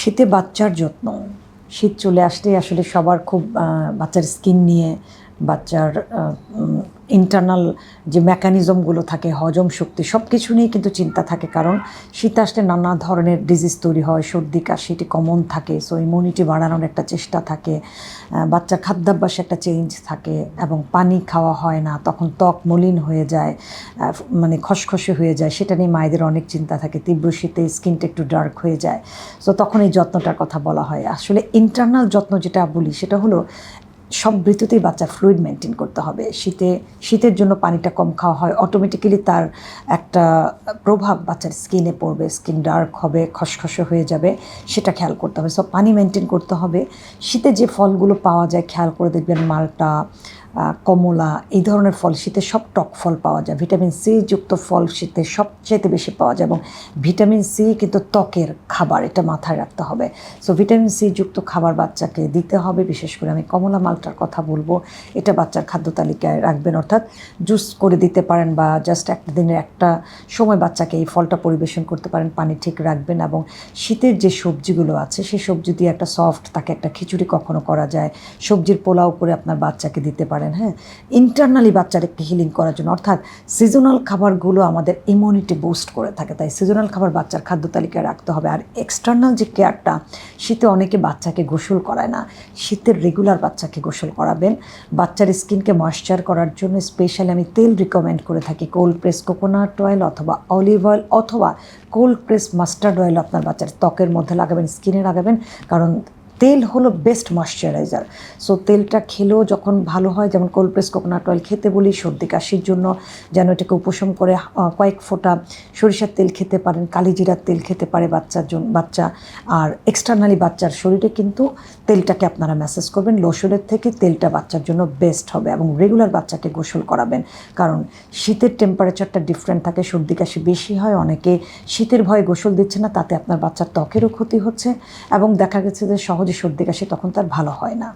শীতে বাচ্চার যত্ন। শীত চলে আসলে আসলে সবার খুব বাচ্চার স্কিন নিয়ে বাচ্চার ইন্টারনাল যে মেকানিজমগুলো থাকে, হজম শক্তি সব কিছু নিয়ে কিন্তু চিন্তা থাকে। কারণ শীত আসলে নানা ধরনের ডিজিজ তৈরি হয়, সর্দি, কাশি, এটি কমন থাকে। সো ইমিউনিটি বাড়ানোর একটা চেষ্টা থাকে। বাচ্চা খাদ্যাভ্যাসে একটা চেঞ্জ থাকে এবং পানি খাওয়া হয় না, তখন ত্বক মলিন হয়ে যায় মানে খসখসে হয়ে যায়। সেটা নিয়ে মায়েদের অনেক চিন্তা থাকে। তীব্র শীতে স্কিনটা একটু ডার্ক হয়ে যায়। সো তখন এই যত্নটার কথা বলা হয়। আসলে ইন্টারনাল যত্ন যেটা বলি, সেটা হলো সব ঋতুতেই বাচ্চার ফ্লুইড মেনটেন করতে হবে। শীতে, শীতের জন্য পানিটা কম খাওয়া হয়। অটোমেটিক্যালি তার একটা প্রভাব বাচ্চার স্কিনে পড়বে স্কিন ডার্ক হবে, খসখসে হয়ে যাবে, সেটা খেয়াল করতে হবে। সব পানি মেনটেন করতে হবে। শীতে যে ফলগুলো পাওয়া যায়, খেয়াল করে দেখবেন মালটা কমলা, এই ধরনের ফল শীতে সব টক ফল পাওয়া যায়। ভিটামিন সি যুক্ত ফল শীতে সবচেয়ে বেশি পাওয়া যায় এবং ভিটামিন সি কিন্তু ত্বকের খাবার, এটা মাথায় রাখতে হবে। সো ভিটামিন সি যুক্ত খাবার বাচ্চাকে দিতে হবে, বিশেষ করে আমি কমলা মালটার কথা বলব। এটা বাচ্চার খাদ্য তালিকায় রাখবেন, অর্থাৎ জুস করে দিতে পারেন বা জাস্ট একটা দিনের একটা সময় বাচ্চাকে এই ফলটা পরিবেশন করতে পারেন, পানি ঠিক রাখবেন এবং শীতের যে সবজিগুলো আছে, সেই সবজি দিয়ে একটা সফট তাকে একটা খিচুড়ি কখনো করা যায়। সবজির পোলাও করে আপনার বাচ্চাকে দিতে পারেন। হ্যাঁ? ইন্টারনালি বাচ্চাদেরকে হিলিং করার জন্য। অর্থাৎ সিজনাল খাবারগুলো আমাদের ইমিউনিটি বুস্ট করে থাকে। তাই সিজনাল খাবার বাচ্চার খাদ্য তালিকায় রাখতে হবে। আর এক্সটার্নাল যে কেয়ারটা শীতে অনেকে বাচ্চাকে গোসল করায় না। শীতের রেগুলার বাচ্চাকে গোসল করাবেন। বাচ্চার স্কিনকে ময়েশ্চার করার জন্য স্পেশালি আমি তেল রিকমেন্ড করে থাকি। কোল্ড প্রেস কোকোনাট অয়েল অথবা অলিভ অয়েল অথবা কোল্ড প্রেস মাস্টার্ড অয়েল আপনার বাচ্চার ত্বকের মধ্যে লাগাবেন স্কিনে লাগাবেন। কারণ তেল হলো বেস্ট ময়শ্চারাইজার সো তেলটা খেলেও যখন ভালো হয়, যেমন কোল্ড প্রেস কোকোনাট অয়েল খেতে বলি, সর্দি কাশির জন্য যেন এটাকে উপশম করে কয়েক ফোঁটা সরিষার তেল খেতে পারেন, কালিজিরার তেল খেতে পারে বাচ্চার জন্য বাচ্চা। আর এক্সটার্নালি বাচ্চার শরীরে কিন্তু তেলটাকে আপনারা ম্যাসেজ করবেন লোশনের থেকে তেলটা বাচ্চার জন্য বেস্ট হবে এবং রেগুলার বাচ্চাকে গোসল করাবেন। কারণ শীতের টেম্পারেচারটা ডিফারেন্ট থাকে, সর্দি কাশি বেশি হয়, অনেকে শীতের ভয়ে গোসল দিচ্ছে না, তাতে আপনার বাচ্চার ত্বকেরও ক্ষতি হচ্ছে। এবং দেখা গেছে যে সহজে সর্দি কাশি তখন তার ভালো হয় না।